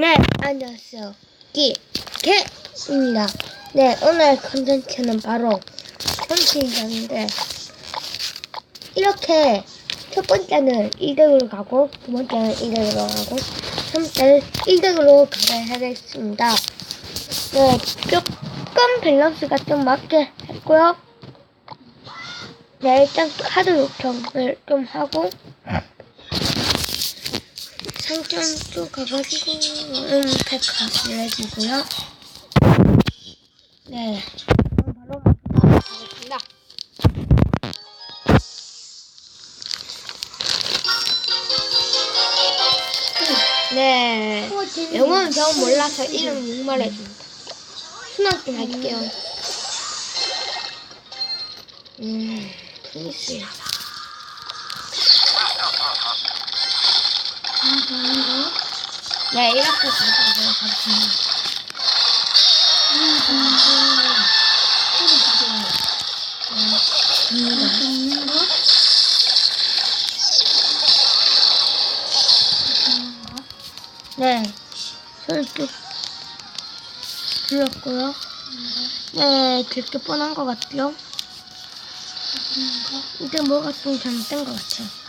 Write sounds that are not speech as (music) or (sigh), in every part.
네, 안녕하세요. 기 개입니다. 네, 오늘 컨텐츠는 바로 홈팅인데 이렇게 첫 번째는 1등으로 가고 두 번째는 2등으로 가고 세 번째는 1등으로 가게 하겠습니다. 네, 조금 밸런스가 좀 맞게 했고요. 네, 일단 카드 요청을 좀 하고 상점 쪽 가가지고 음팩 가시를 해주고요. 네, 그럼 바로 가겠습니다. 네, 영어는 저 몰라서 이름 못 말해줍니다. 순학 좀 할게요. 음, 프리스. 네, 이렇게 가지고 가겠습니다. 네, 설득 들었고요. 네, 그렇게 뻔한 것 같죠? 이제 뭐가 좀 잘못된 것 같아요.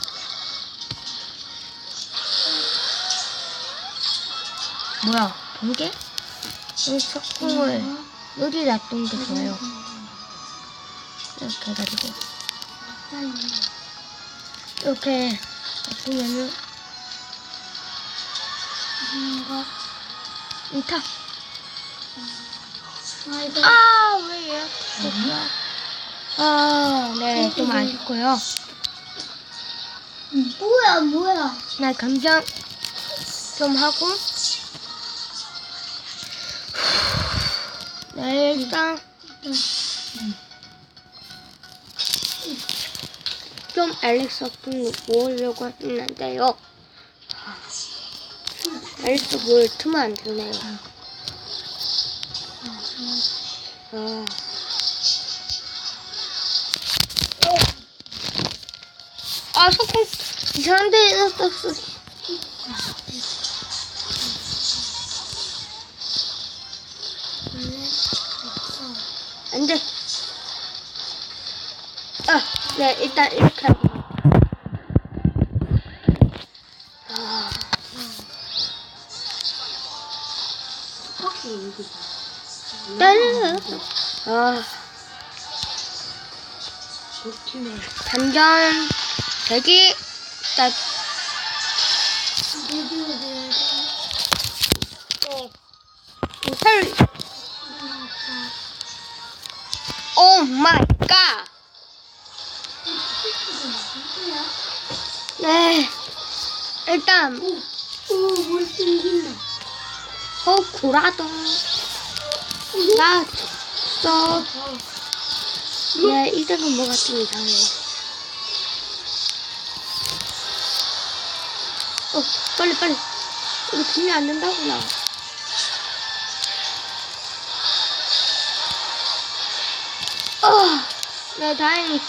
뭐야, 동계? 이 석궁을 여기 놔둔 게 좋아요. 이렇게 해가지고. 이렇게 놔두면은, 이타. 아, 왜 얘? 아, 네, 좀 아쉽고요. 뭐야 뭐야 나 감정 좀 하고. 일단. 좀 알렉스 좀 모으려고 했는데요. 알렉스 뭘 트면 안 되네요. 아. 아, 소품 이상한 데에 놨었어. 네, 일단 이렇게 하고. 아, 단전 대기 딱. 오 마이 갓. 네. 일단 오물 생긴다 어 구라도 나 써. 네, 이름은 뭐가 좀 이상해. 어, 빨리 빨리. 이거 주면 안 된다구나. 어, 네, 다행히.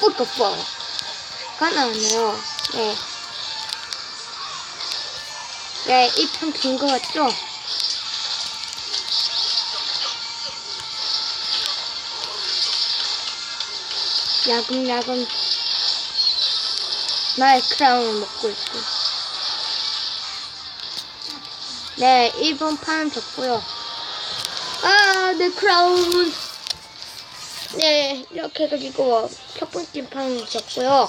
뽀뽀뽀. 가 나왔네요. 네. 네, 이 편 긴 거 같죠? 야금야금 나의 크라운을 먹고 있고. 네, 1번 판은 졌고요. 아, 내 크라운. 네, 이렇게 해가지고 첫 번째 판은 졌고요.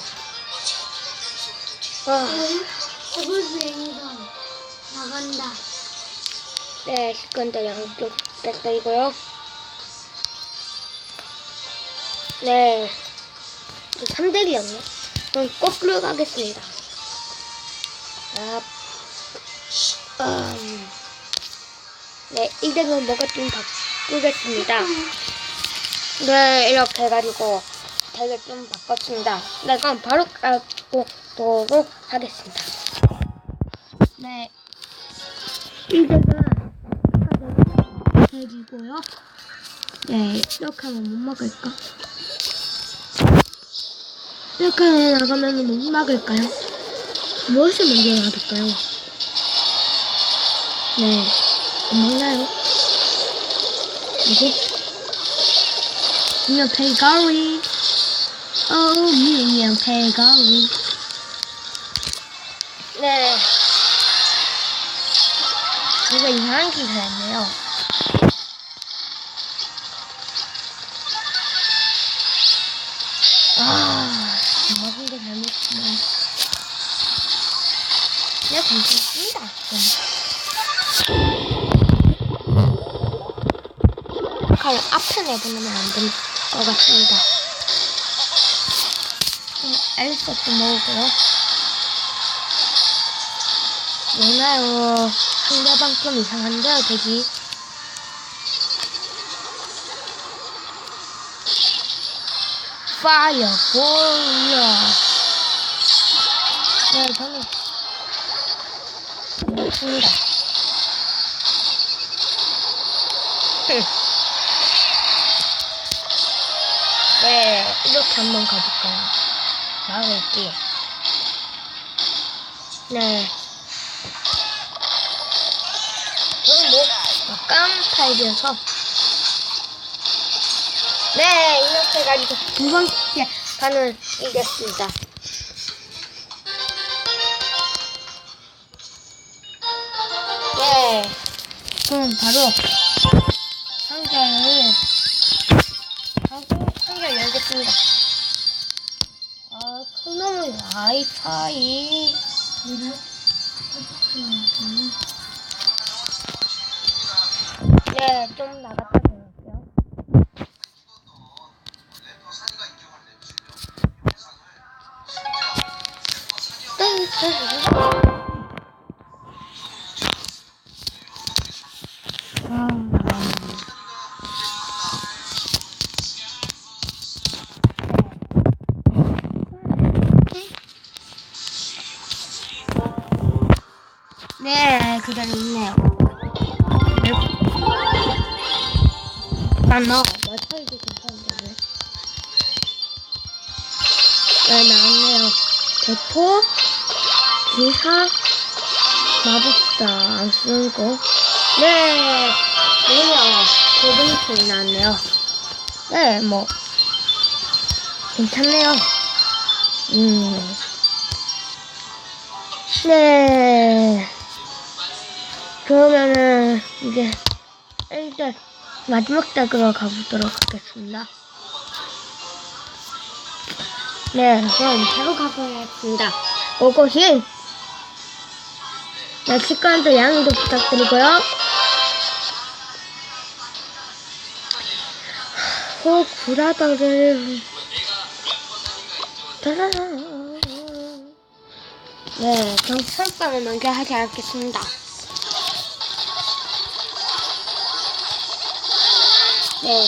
아, 더블스 행성 나간다 네, 시건도 양쪽 뺏기고요. 네, 3대1이었네. 그럼 거꾸로 가겠습니다. 아, 음, 네, 이대로 뭐가 좀 바꾸겠습니다. 네, 이렇게 해가지고 되게 좀 바꿨습니다. 네, 그럼 바로 가보도록 하겠습니다. 네, 이제가 백이고요. 네, 이렇게 하면 못 먹을까? 이렇게 나가면 못 막을까요? 무엇을 먼저 놔둘까요? 네, 안 먹나요? 이게? 미니언 페이가리. 어, 미니언 페이가리. 네. 제가 이상한 기사 했네요. 아, 먹은 게 잘못이네. 네, 괜찮습니다. 칼을 앞에 내보내면 안될 음, 엘소스 먹고요. 뭐나요? 상대방 좀 이상한데요, 되기. 파이어 보여. 네, 저는 맞습니다. (laughs) 이렇게 한번 가볼까요? 막을게요. 네. 저는 뭐, 깜타입이어서. 네, 이렇게 해가지고 두 번째 판을 이겼습니다. 네. 그럼 바로 상자를 열겠습니다. 아, 그놈의 와이파이. 네, 좀 나 난 너, 와이파이도 괜찮은데 왜? 네, 나왔네요. 대포, 기사, 마법사 안 쓰고. 네, 뭐냐, 고등통이 나왔네요. 네, 뭐, 괜찮네요. 음. 네. 그러면은, 이제, 일단, 마지막 닭으로 가보도록 하겠습니다. 네, 그럼 바로 가보겠습니다. 오고신! 네, 식구한테 양해도 부탁드리고요. 호, 구라더를. 따라란. 네, 그럼 철판을 먼저 하지 않겠습니다. 네.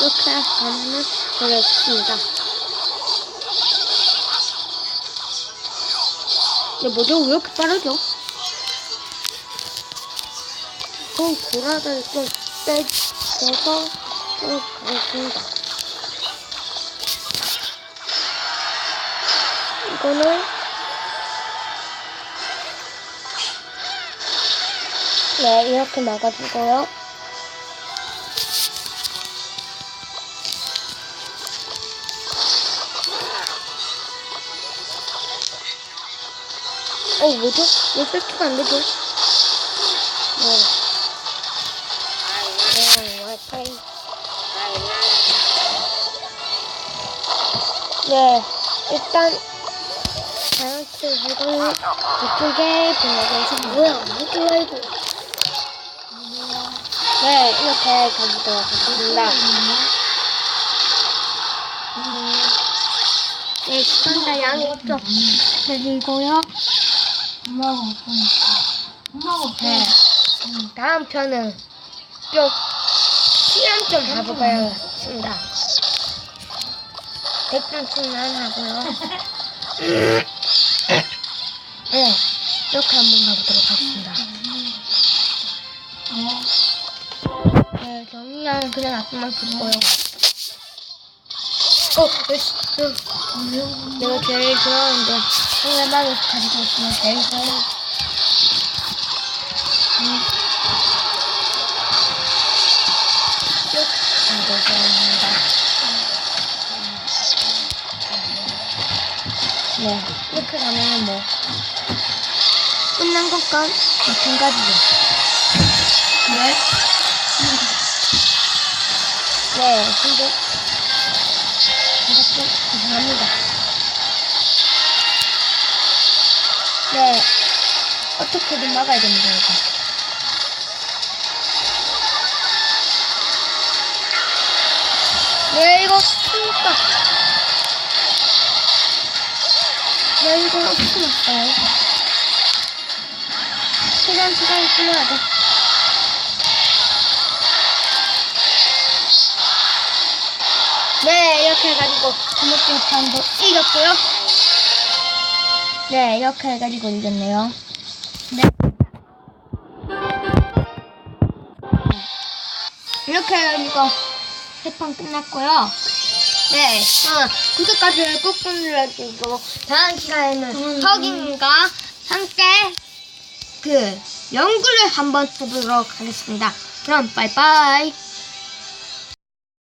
이렇게 하면은 되겠습니다. 네, 뭐죠? 왜 이렇게 빠르죠? 그럼 고라를 좀 빼줘서 쭉 가겠습니다. 이거는 네, 이렇게 막아주고요. 어, 뭐죠? 왜 세트가 안 되죠? 네. 네, 와이파이. 네, 일단, 다이어트 물건을 이쪽에 보내서 뭐야, 무슨 라이브. 네, 이렇게 가보도록 하겠습니다. 네, 시간다 양이 좀 드리고요. 엄마가 없으니까. 엄마가. 네. 음, 다음 편은 좀 시간 좀 가보겠습니다. 백점 충전하고요. 네, 이렇게 한번 가보도록 하겠습니다. 어. 네, 정리하는 그냥 앞만 듣고요. 어, 네, 내가 제일 좋아하는데 상대방이 가지고 있으면 제일. 쭉 가보겠습니다. 네, 이렇게 가면 뭐 끝난 것과 마찬가지죠. 왜? 네, 근데 이상합니다. 네, 어떻게든 막아야 됩니다, 이거. 네, 이거 큰다. 네, 이거 어떻게 막아요? 최대한 시간이 끌려야 돼. 네, 이렇게 해가지고 주먹질 판도 이겼고요. 네, 이렇게 해가지고 이겼네요. 네. 이렇게 해가지고 세판 끝났고요. 네, 어, 구독까지 꾹 눌러주고 다음 시간에는 음. 혁인과 함께 그 연구를 한번 해보도록 하겠습니다. 그럼 빠이빠이.